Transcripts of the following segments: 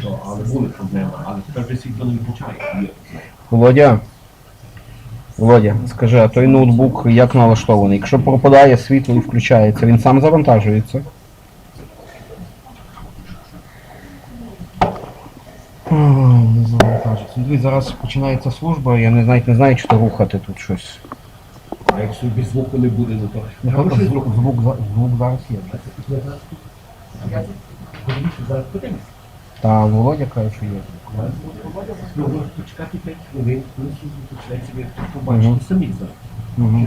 що, але були проблеми, але тепер вже світло не виключає. Володя. Володя, скажи, а той ноутбук як налаштований? Якщо пропадає світло і включається, він сам завантажується? Не завантажується. Ну, Дивись, зараз починається служба, я не навіть не знаю, чи то рухати тут щось. А якщо без звуку не буде, ну то... Звук, звук, звук, за- звук зараз є. Зараз подивимось. Та Володя каже, що є. Ну, почекати 5 хвилин, коли служба почнеться, ви побачите самі зараз. Угу.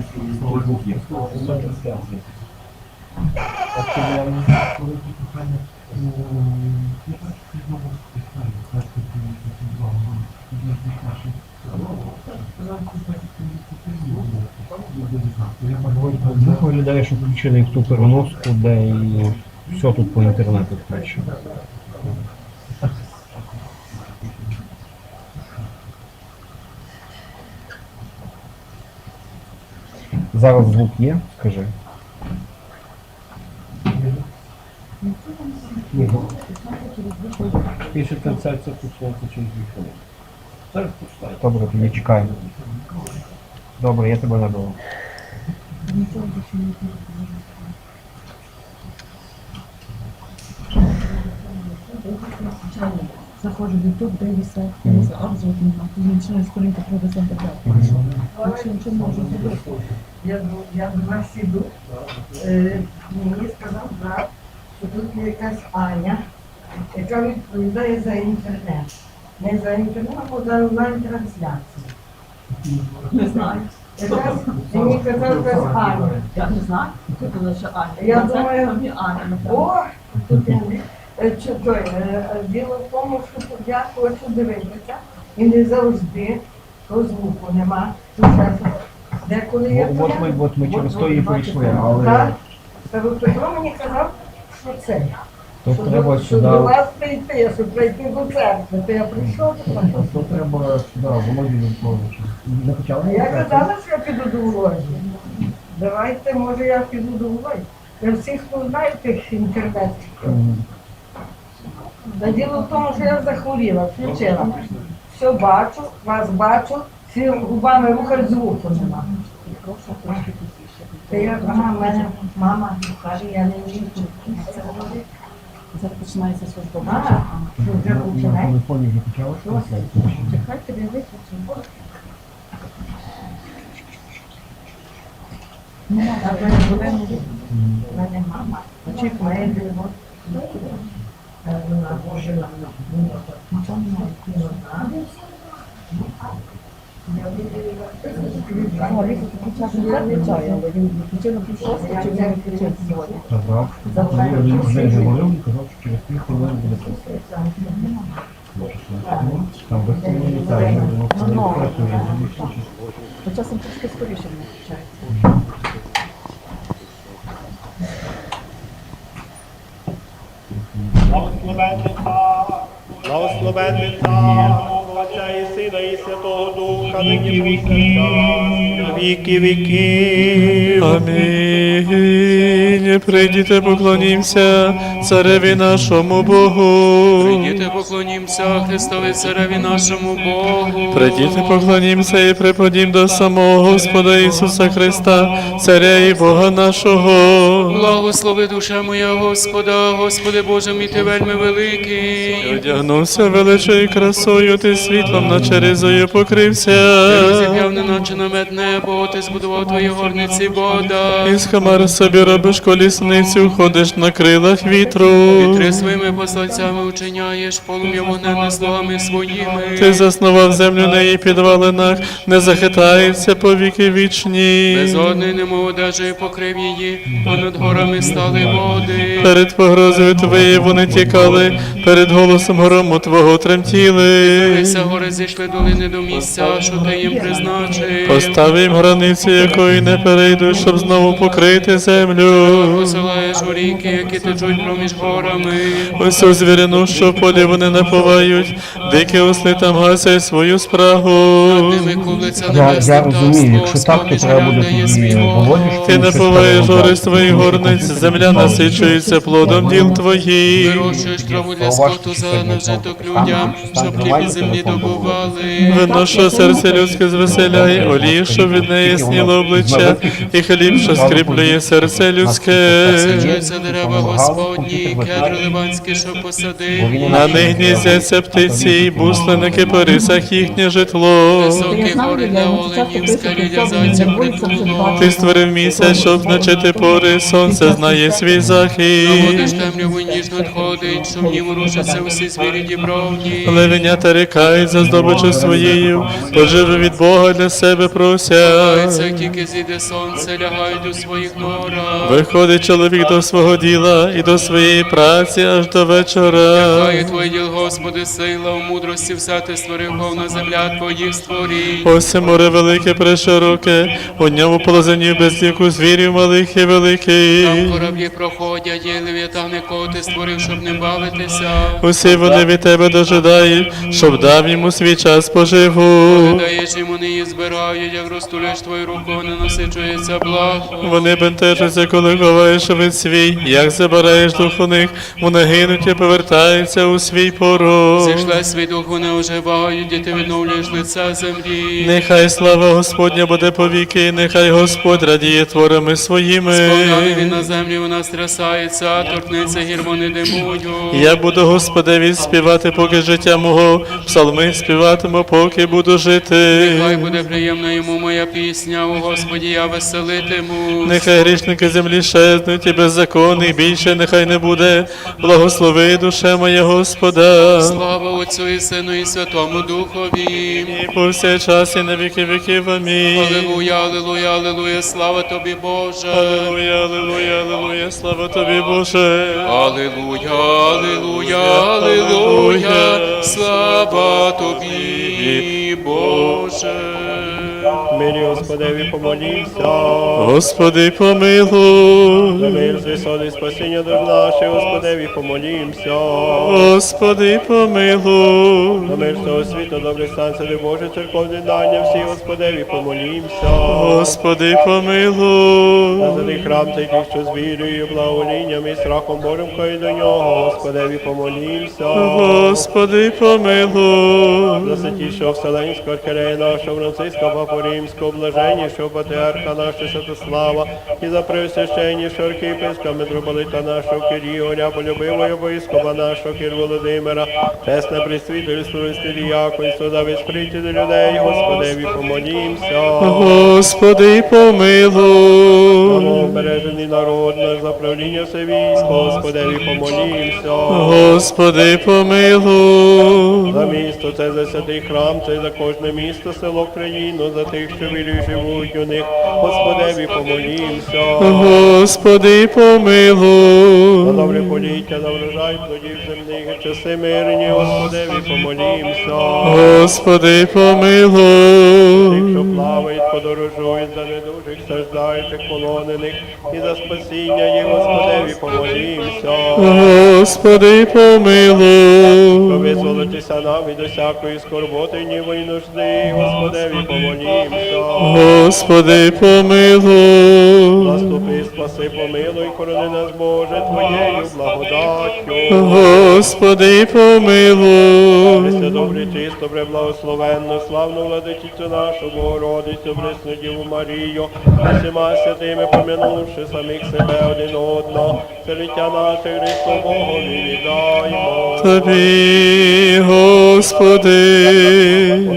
Ну, виглядає, що включили в ту переноску, де і все тут по інтернету включено. Зараз звук є, скажи. Пише трансляція почнеться через 2 хвилини. Зараз почитаю. Добре, тоді чекаємо. Добре, я тебе наберу. Заходжу в YouTube, дивлюся, дивлюся обзвук нема, тоді починаю скорити про інтернет. Якщо нічого можу зробити. Я, до- я до вас іду. Е, мені сказав брат, що тут є якась Аня, яка відповідає за інтернет. Не за інтернет, а за онлайн-трансляцію. Не знаю. Якась, мені казав якась Аня. Я не знаю, тут лише Аня. Я думаю. О, тут я не- Е, той, е, е, діло в тому, що я хочу дивитися, і не завжди то звуку нема. Деколи я От ми, от ми через то і прийшли, але Так. Та ви Петро мені казав, що це. то що, треба до, що до вас прийти, щоб прийти до церкви. То я прийшов до вас. То треба сюди, Володі Вінковичу. Не почали? Я казала, що я піду до Володі. Давайте, може, я піду до Володі. Я всіх познаю тих інтернетів. Та діло в тому, що я захворіла, включила. Все бачу, вас бачу, всі губами рухають звуку нема. Та я, ага, в мене мама каже, я не вмію. Зараз починається служба вже На починає? телефоні вже почалося? Чекай, тобі виключимо. Нема, А ви не буде. У мене мама. Очік має диво. Казав, він говорив, він казав, що через пів хвилини буде трансляція. Там без ну. працює. Бо часом трошки скоріше не включається. Благословенний та, благословенний та, Отця і Сина і Святого Духа, нині повсякчас, на віки віків. Амінь. Прийдіте, поклонімся цареві нашому Богу. Прийдіте, поклонімся Христові Цареві нашому Богу. Прийдіте, поклонімся і припадім до самого Господа Ісуса Христа, Царя і Бога нашого. Благослови душа моя Господа, Господи Боже мій ти вельми великий. Одягнувся величою красою, ти світлом на черезою Ти покрився. розіп'яв неначе намет небо, ти збудував твої горниці вода. Із хмар собі робиш колісницю, ходиш на крилах вітру. Вітри своїми посланцями учиняєш, полум'я вогнем слугами своїми. Ти заснував землю на її підвалинах, не захитається по віки вічні. Безодний немов одежею покрив її, понад горами стали води. Перед погрозою твоєю вони тікали, перед голосом грому твого тремтіли. Вися гори зійшли долини до місця, що ти їм призначив. Постав їм границю, якої не перейдуть, щоб знову покрити землю. Посилаєш у ріки, які течуть проміж горами. Усю звірину, що в полі вони напувають, дикі осли там гасять свою спрагу. Я, я розумію, якщо так, то треба буде Володю, Ти напуваєш гори з твоїх горниць, земля насичується плодом діл твоїх. Вирощуєш траву для скоту, зелений вжиток людям, щоб хліб землі добували. Вино, що серце людське звеселяє, олій, що від неї сніло обличчя, і хліб, що скріплює серце людське. Саджуються дерева Господні, кедри ливанські, що посадив. На них гніздяться птиці, і буслиники по рисах їхнє житло. Високі гори для оленів, скалі для зайців. Ти створив місяць, щоб значити пори, сонце знає свій захід. Наводиш темряву ніжно надходить, щоб ні ворушаться усі звірі дібровні. Левенята рікають за здобичу своєю, поживи від Бога для себе просять. Це тільки зійде сонце, лягають у своїх норах. Виходить чоловік до свого діла і до своєї праці аж до вечора. Хай твоє діл, Господи, сила, у мудрості все ти створив повна земля твоїх створінь. Ось море велике пришироке, у ньому полозенів без віку звірів малих і великих. Там кораблі проходять, є левітани, кого ти створив, щоб не бавитися. Усі вони від тебе дожидають, щоб дав йому свій час поживу. Даєш йому неї збирають, як розтулиш твою руку, не насичується благо. Вони бентежаться, коли ховаєш від свій, як забираєш дух у них, вони гинуть і повертаються у свій порог. Зійшли свій дух, вони оживають, і ти відновлюєш лице землі. Нехай слава Господня буде повіки, нехай Господь радіє творами своїми. Сповняли він на землі, вона стрясається, торкнеться гір, вони димують. Я буду Господеві співати, поки життя мого, псалми співатиму, поки буду жити. Нехай буде приємна йому моя пісня, у Господі я веселитиму. Нехай грішники землі щезнуть і беззаконних більше нехай не буде. Благослови душе моя Господа. Слава Отцю і Сину і Святому Духові. І повсякчас і на віки віків. Амінь. Аллилуйя, аллилуйя, аллилуйя, слава тобі, Боже. Аллилуйя, аллилуйя, аллилуйя, слава тобі, Боже. Аллилуйя, аллилуйя, аллилуйя, слава тобі, Боже. Мирі Господеві помолімся. Господи, помилуй. За мир з висоти спасіння душ наших, Господеві помолімся. Господи, помилуй. За мир всього світу, добрий стан, сади Боже, церковне дання, всі Господеві помолімся. Господи, За помилуй. храм цей, тих, що з вірою, благоволінням і страхом Божим кої до нього, Господеві помолімся. Господи, помилуй. За святішого Вселенського архірея нашого Франциска Папу Римського, блаженнішого патріарха нашого Святослава, і за пресвященнішого архієпископа митрополита нашого Киріоля, полюбивого єпископа нашого Кир Володимира, чесне присвітерство Діяконство, за безприті до людей, Господеві помолімся. Господи, помилуй. Бережений народ наш за правління все військо, Господеві помолімся. Господи, помилуй. За місто це за святий храм, це за кожне місто, село, країну, за тих, що вірю живуть у них. Господеві помолімся. Господи, За помилуй. добре поліття, за врожай плодів земних, часи мирні, Господеві помолімся. Господи, помилуй. Тих, що плавають, подорожують, за недужих, страждаючих, полонених, і за спасіння їх, Господеві помолімся. Господи, помилуй. Щоб визволитися нам від усякої скорботи, ніби й нужди, Господеві помолімся. Господи, помилуй. Наступи, спаси, помилуй, корони нас, Боже, Твоєю благодаттю. Господи, помилуй. Христе, добре, чисто, преблагословенно, славну владичицю нашу, Богородицю, Пресну Діву Марію, і всіма святими помянувши самих себе один одного, це життя наше Христу Богові віддаймо. Тобі, Господи.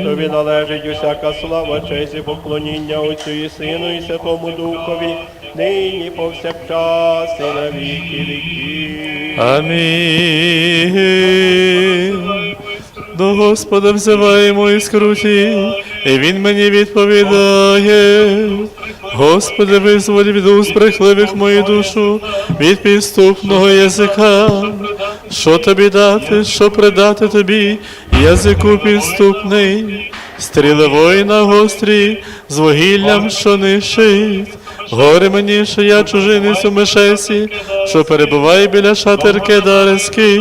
Тобі належить усяка слава, честь і поклоніння Отцю і Сину і Святому Духові, нині повсякчас і на віки віків. Амінь. До Господа взиваємо і скруті, і Він мені відповідає. Господи, визволь від уст брехливих мою душу, від підступного язика. Що тобі дати, що придати тобі, язику підступний, стріли воїна гострі, з вугіллям, що нищить. Горе мені, що я чужинець у мешесі, що перебуває біля шатерки Кедарський.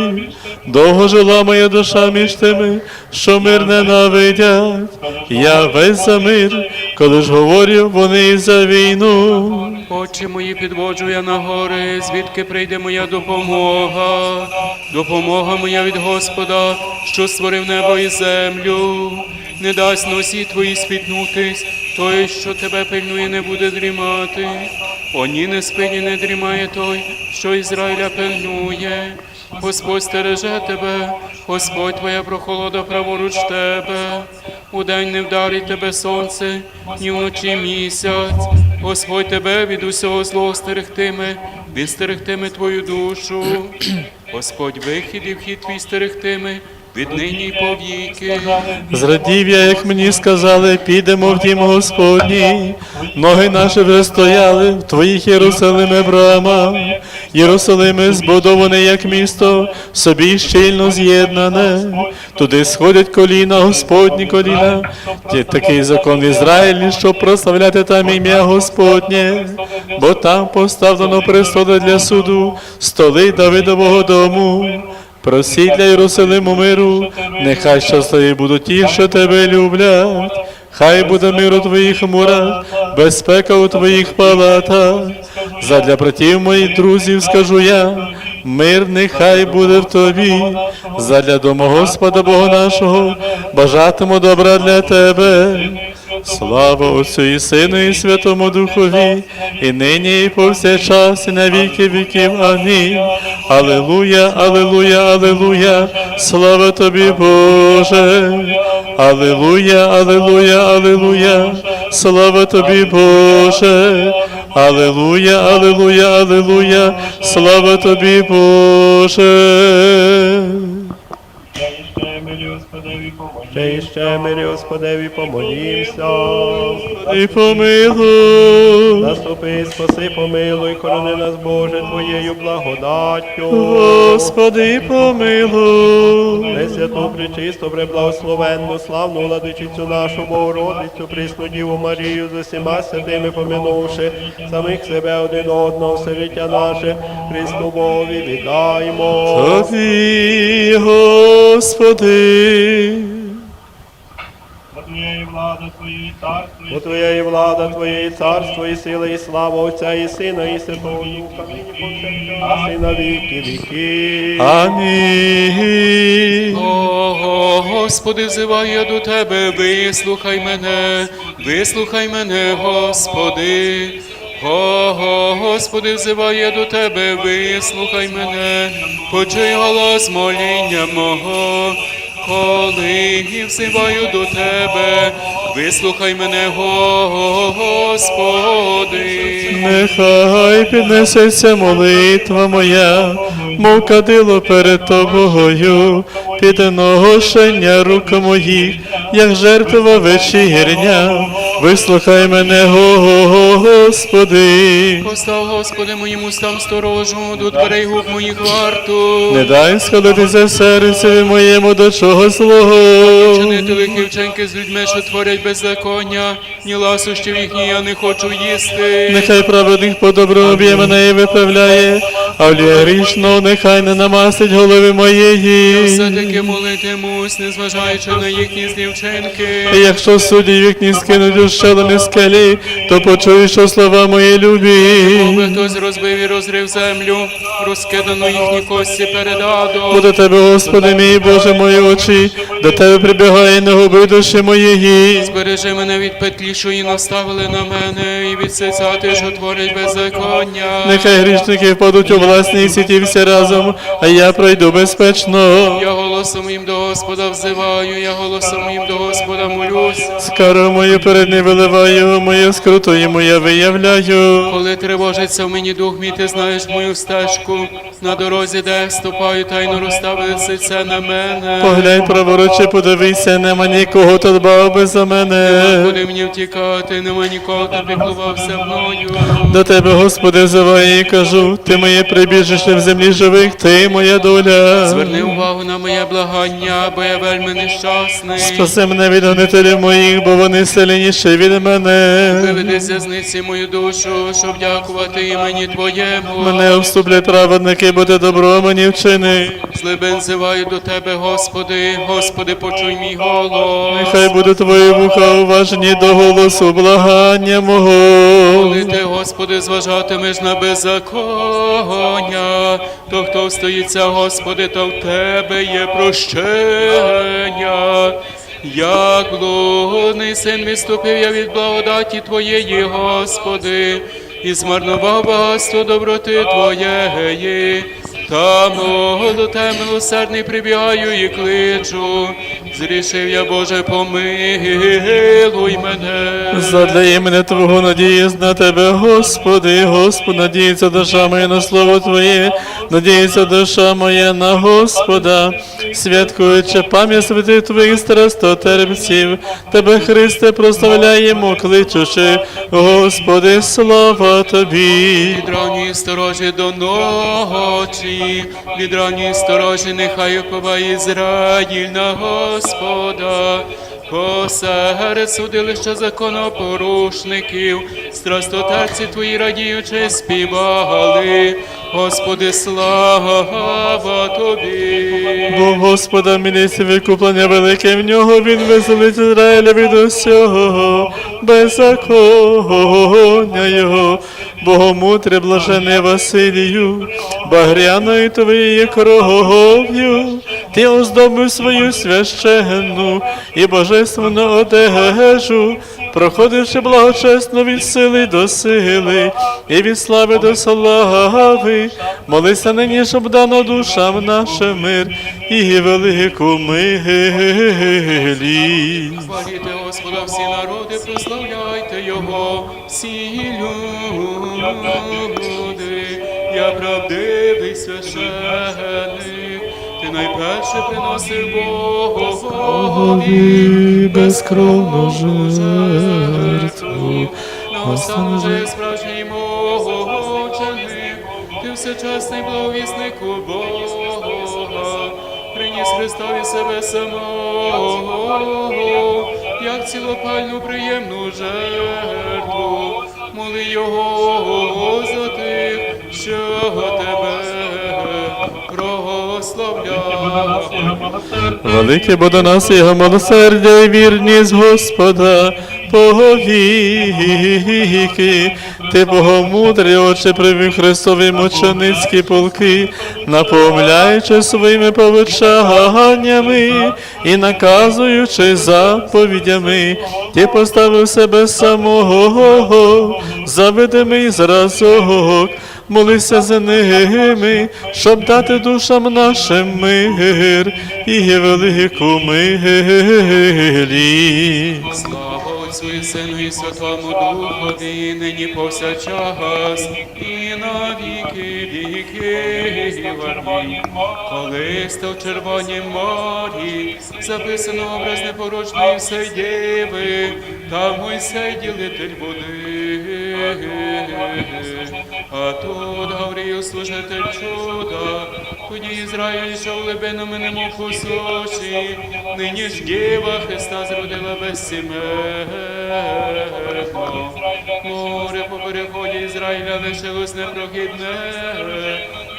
Довго жила моя душа між тими, що мир ненавидять. Я весь за мир, коли ж говорю вони за війну. Очі мої підводжу я на гори, звідки прийде моя допомога. Допомога моя від Господа, що створив небо і землю. Не дасть носі твої спітнутись, той, що тебе пильнує, не буде дрімати. О, ні, не спить і не дрімає той, що Ізраїля пильнує. Господь стереже тебе, Господь твоя прохолода праворуч тебе. Удень не вдарить тебе сонце, ні вночі місяць. Господь тебе від усього злого стерегтиме, він стерегтиме твою душу. Господь вихід і вхід твій стерегтиме, віднині повіки. Зрадів я, як мені сказали, підемо в дім Господній. Ноги наші вже стояли в твоїх Єрусалиме брамах. Єрусалиме збудоване як місто, собі щільно з'єднане. Туди сходять коліна, Господні коліна. Є такий закон в Ізраїлі, щоб прославляти там ім'я Господнє, бо там поставлено престоли для суду, столи Давидового дому. Просіть для Єрусалиму миру, нехай щасливі будуть ті, що тебе люблять. Хай буде мир у твоїх мурах, безпека у твоїх палатах. Задля братів моїх друзів скажу я, мир нехай буде в тобі. Задля дому Господа Бога нашого, бажатиму добра для тебе. Слава Отцю і Сину, і Святому Духові, і нині, і повсякчас, і на віки віків. Амінь. Алелуя, алелуя, алелуя, слава тобі, Боже. Алелуя, алелуя, алелуя, слава тобі, Боже. Алелуя, алелуя, алелуя, слава тобі, Боже. Ще і ще мирі Господеві помолімся. І помилуй. Наступи, спаси, помилуй, корони нас, Боже, Твоєю благодаттю. Господи, помилуй. Пресвяту, пречисту, преблагословенну, славну владичицю нашу Богородицю, присну Діву Марію з усіма святими помянувши, самих себе один одного, все життя наше, Христу Богові віддаймо. Тобі, Господи. Бо Твоя і влада, Твоє і царство, і сила, і слава Отця, і Сина, і Святого Духа, нині повсякчас, і на віки віки. Амінь. О, Господи, взиваю я до Тебе, вислухай мене, вислухай мене, Господи. О, Господи, взиваю я до Тебе, вислухай мене, почуй голос моління мого, коли взиваю до Тебе, вислухай мене, Господи. Нехай піднесеться молитва моя, мов кадило перед тобою, підношення рук моїх, як жертва вечірня. Вислухай мене, Господи. Постав, Господи, моїм устам сторожу, до дверей губ моїх варту. Не дай сходитися в серці моєму до чого злого. Чинити лихі вченьки з людьми, що творять беззаконня, ні ласощів їхні я не хочу їсти. Нехай праведник по добру мене і виправляє, а грішно, нехай не намастить голови моєї. Все-таки молитимусь, незважаючи на їхні злі вчинки. І якщо судді вікні скинуть у щелини скелі, то почуєш, що слова мої любі. Моби хтось розбив і розрив землю, розкидано їхні кості передадо. Бо до тебе, Господи, мій Боже, мої очі, до тебе прибігає не губи душі моєї. Збережи мене від петлі, що її наставили на мене, і від ти, що творить беззаконня. Нехай грішники впадуть у власні сіті всі разом, а я пройду безпечно. Я голосом моїм до Господа взиваю, я голосом моїм до Господа молюсь. Скару мою перед ним виливаю, мою скруту йому я виявляю. Коли тривожиться в мені дух мій, ти знаєш мою стежку. На дорозі, де я ступаю, тайно розставили серце на мене. Поглянь праворуч очі подивися, нема нікого, хто дбав би за мене. Куди мені втікати, нема нікого, хто піклувався мною. До тебе, Господи, взиваю і кажу, ти моє прибіжище в землі живих, ти моя доля. Зверни увагу на моє благання, бо я вельми нещасний. Спаси мене від гонителів моїх, бо вони сильніші від мене. Виведи з в'язниці мою душу, щоб дякувати імені Твоєму. Мене обступлять праведники, бо ти добро мені вчини. Злибен зиваю до Тебе, Господи, Господи, почуй мій голос. Нехай буде твої вуха уважні до голосу благання мого. Коли ти, Господи, зважатимеш на беззаконня, то хто стоїться, Господи, то в Тебе є прощення. Як блудний син відступив я від благодаті Твоєї, Господи, і змарнував багатство доброти Твоєї. Та до тебе милосердний прибігаю і кличу. Зрішив я, Боже, помилуй мене. Задля імені Твого надіюсь на Тебе, Господи, Господь, надіється душа моя на слово Твоє, надіється душа моя на Господа, святкуючи пам'ять святих Твоїх страстотерпців, Тебе, Христе, прославляємо, кличучи, Господи, слава Тобі. Від ранньої сторожі до ночі, від ранньої сторожі нехай оповає Ізраїль на Господа. Посеред судилища законопорушників, страстотерці твої радіючи співали, Господи, слава Тобі. Бо Господа милість викуплення велике в нього, він визволить Ізраїля від усього, беззаконня його, Богомутре блажене Василію, багряною твоєю кров'ю, ти оздобив свою священну і божественну одежу, проходивши благочесно від сили до сили, і від слави до слави, молися нині, щоб дано душам нашим мир і велику милість. Хваліте Господа всі народи, прославляйте Його, всі люди, я правдивий священик, ти найперше приносив Богові безкровну жертву. на остану же справжній мовченик, ти всечасний благовіснику Бога, приніс Христові себе самого, як цілопальну приємну жертву, моли Його за тих, що тебе. Велике бо до нас його милосердя і вірність Господа повіки. Ти Богомудрий, Отче, привів Христові мученицькі полки, наповняючи своїми повчаннями і наказуючи заповідями, ти поставив себе самого, заведемий зразок, молися за ними, щоб дати душам нашим мир і велику милість. Слава Отцю і Сину і Святому Духові, нині повсякчас і на віки віки. Амінь. Коли сте в Червонім морі, записано образ непорочної Сейдєви, там Мойсей ділитель води. А тут Гаврію служитель чуда, тоді Ізраїль йшов глибинами немов по суші, нині ж діва Христа зродила безсімерно. Море по переході Ізраїля лишилось непрохідне,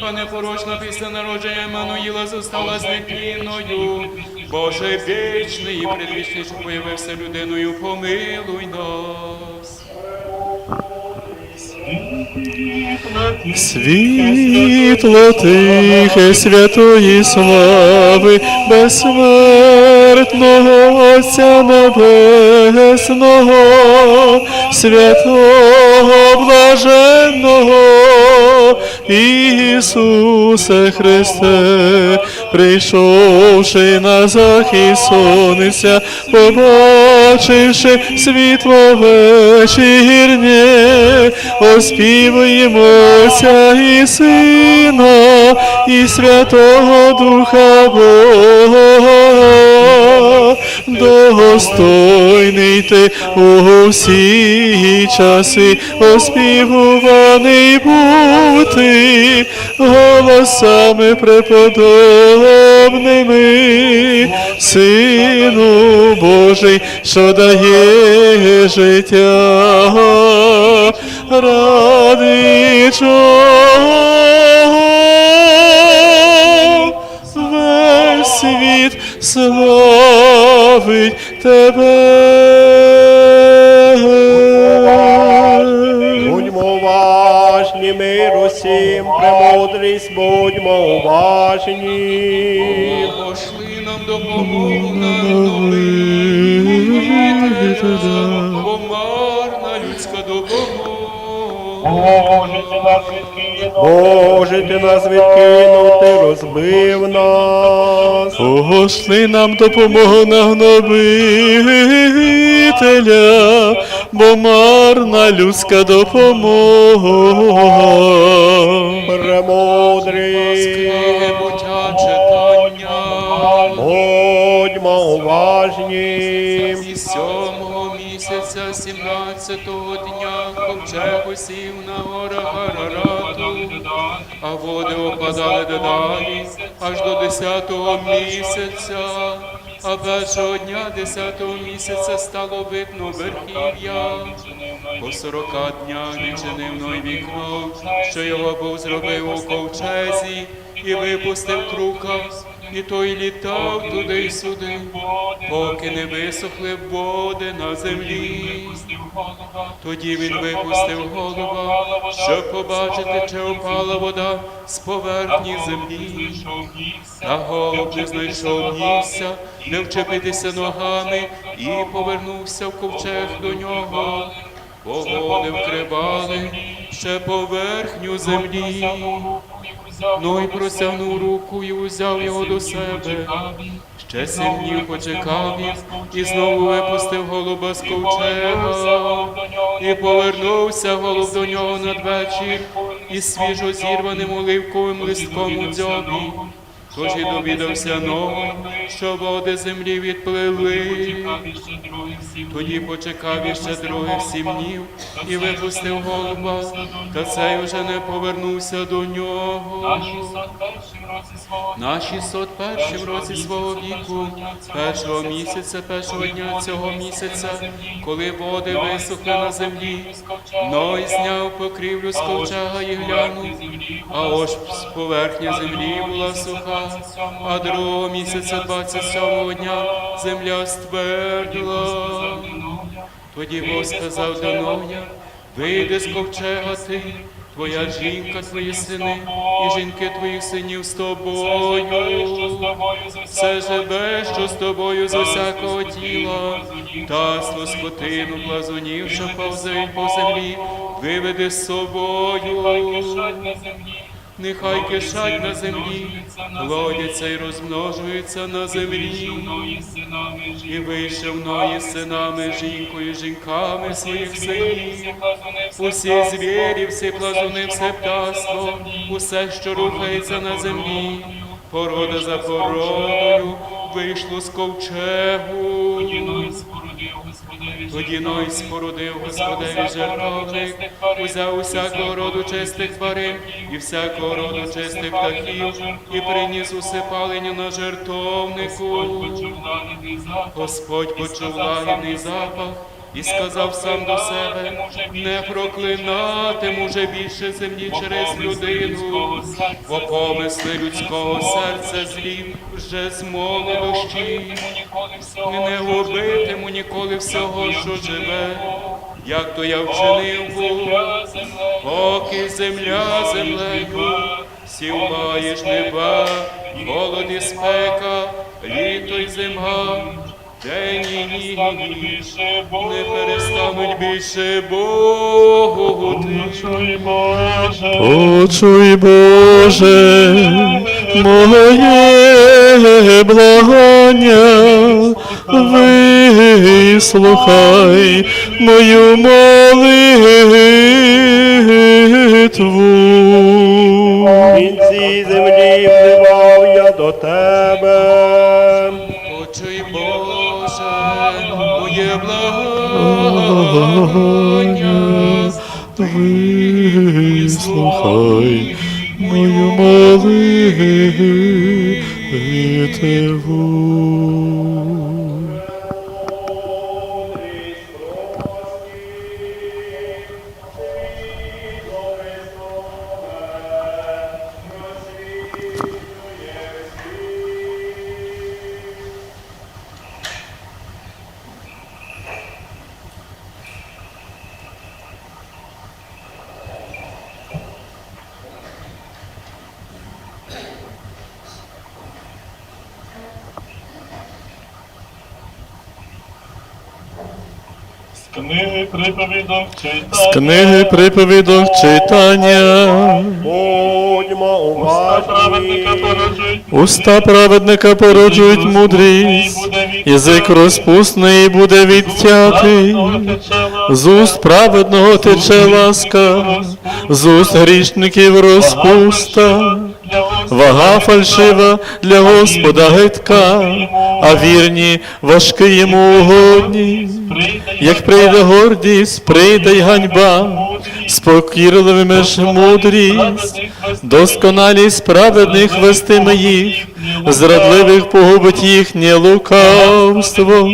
а непорочна після народження Еммануїла зостала зниклінною. Боже вічний і предвічний, що появився людиною, помилуй нас. Світло тихе святої слави, безсмертного Отця Небесного, святого блаженного Ісусе Христе, прийшовши на захід сонця, побачивши світло вечірнє, оспівуємося і Сина, і Святого Духа Бога. Достойний ти у всі часи оспівуваний бути голосами преподобними, Сину Божий, що дає життя, ради чого? Весь світ славить тебе. Будьмо уважні, мир усім, премудрість, будьмо уважні. Пошли нам допомогу нам добитися, бо марна людська допомога. Боже, ти нас відкинув, ти розбив нас. Пошли нам допомогу на гнобителя, бо марна людська допомога. Читання. будьмо уважні. І сьомого місяця, сімнадцятого дня, ковчег усів на горах Арарату, а води опадали додалі аж до десятого місяця. А першого дня десятого місяця стало видно верхів'я. По сорока днях відчинив Ной вікно, що його був зробив у ковчезі, і випустив крука, і той літав туди й сюди, поки не висохли води на землі. Тоді він випустив голуба, щоб побачити, чи опала вода з поверхні землі. Та голуб не знайшов місця, не вчепитися ногами, і повернувся в ковчег до нього. Бо води вкривали ще поверхню землі. Ну і простягнув руку і узяв його до себе. Ще сім днів почекав він і знову випустив голуба з ковчега. І повернувся голуб до нього надвечір. із свіжо зірваним оливковим листком у дзьобі. Тож і довідався Ной, що води землі відплили. Тоді почекав іще других сім днів і випустив голуба, та цей уже не повернувся до нього. На 601 році свого віку, першого місяця, першого дня цього місяця, коли води висохли на землі, Ной зняв покрівлю з ковчега і глянув, а ось поверхня землі була суха, а другого місяця 27 дня земля ствердила. Тоді Бог сказав до Ноя, вийди з ковчега ти, твоя жінка, твої сини, і жінки твоїх синів з тобою. Все живе, що з тобою з усякого тіла, таство, скотину, плазунів, що повзають по землі, виведи з собою. Нехай кишать на землі, плодяться й розмножуються на землі. І вийшов Ної синами, жінкою, жінками своїх синів. Усі звірі, всі плазуни, все птаство, усе, що рухається на землі, порода за породою, вийшло з ковчегу. Тоді Ной спорудив Господеві жертовник, узяв усякого роду чистих тварин і всякого роду чистих птахів, і приніс усе палення на жертовнику. Господь почув лагідний запах і сказав сам до себе, не проклинатиму уже більше землі через людину, бо помисли людського серця злі вже з молодощі. І не губитиму ніколи всього, що живе, як то я вчинив був, поки земля землею, сів маєш неба, голод і спека, літо й зима, день і ніч, не перестануть більше бути. Почуй, Боже, моє благання, вислухай мою молитву. В кінці землі взивав я до тебе. Благання. Вислухай мою молитву. Книги приповідок З книги приповідок читання. Будьмо Уста праведника породжують. Уста праведника породжують мудрість, язик розпусний буде відтятий. З уст праведного тече ласка, з уст грішників розпуста. Вага фальшива для Господа гидка, а вірні важкі йому угодні. Як прийде гордість, прийде й ганьба, спокірливими ж мудрість, досконалість праведних вестиме їх, зрадливих погубить їхнє лукавство,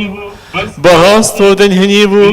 багатство день гніву